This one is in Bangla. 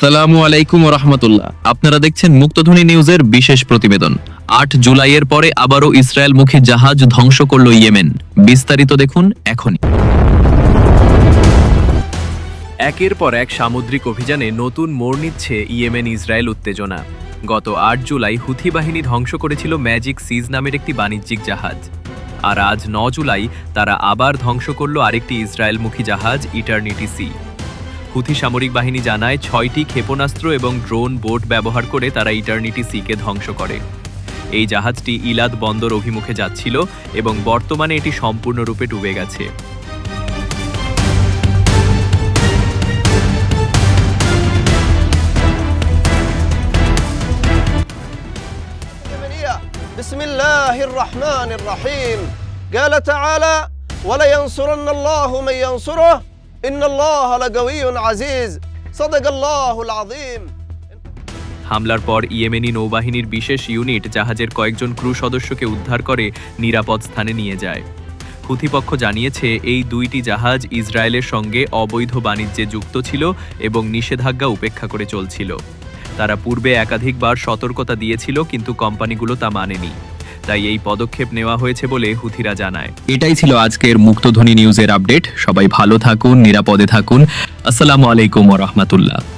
আসসালামু আলাইকুম রহমতুল্লাহ আপনারা দেখছেন মুক্তধ্বনি নিউজের বিশেষ প্রতিবেদন। আট জুলাইয়ের পরে আবারও ইসরায়েলমুখী জাহাজ ধ্বংস করল ইয়েমেন। বিস্তারিত দেখুন এখনই। একের পর এক সামুদ্রিক অভিযানে নতুন মোড় নিচ্ছে ইয়েমেন ইসরায়েল উত্তেজনা। গত আট জুলাই হুথি বাহিনী ধ্বংস করেছিল ম্যাজিক সিজ নামের একটি বাণিজ্যিক জাহাজ। আর আজ ন জুলাই তারা আবার ধ্বংস করল আরেকটি ইসরায়েলমুখী জাহাজ, ইটার্নিটি সি। হুথি সামরিক বাহিনী জানায় ছয়টি ক্ষেপণাস্ত্র এবং ড্রোন বোট ব্যবহার করে তারা ইটার্নিটি সিকে ধ্বংস করে এই জাহাজটি ইলাদ বন্দর অভিমুখে যাচ্ছিল এবং বর্তমানে এটি সম্পূর্ণরূপে ডুবে গেছে اليمنية بسم الله الرحمن الرحيم قال تعالى ولينصرن الله من ينصره আজিজ। আজিম হামলার পর ইয়েমেনি নৌবাহিনীর বিশেষ ইউনিট জাহাজের কয়েকজন ক্রু সদস্যকে উদ্ধার করে নিরাপদ স্থানে নিয়ে যায়। হুথিপক্ষ জানিয়েছে, এই দুইটি জাহাজ ইসরায়েলের সঙ্গে অবৈধ বাণিজ্যে যুক্ত ছিল এবং নিষেধাজ্ঞা উপেক্ষা করে চলছিল। তারা পূর্বে একাধিকবার সতর্কতা দিয়েছিল, কিন্তু কোম্পানিগুলো তা মানেনি। তাই এই পদক্ষেপ নেওয়া হয়েছে বলে হুথিরা জানায়। এটাই ছিল আজকের মুক্তধ্বনি নিউজের আপডেট। সবাই ভালো থাকুন, নিরাপদে থাকুন। আসসালামু আলাইকুম রহমতুল্লাহ।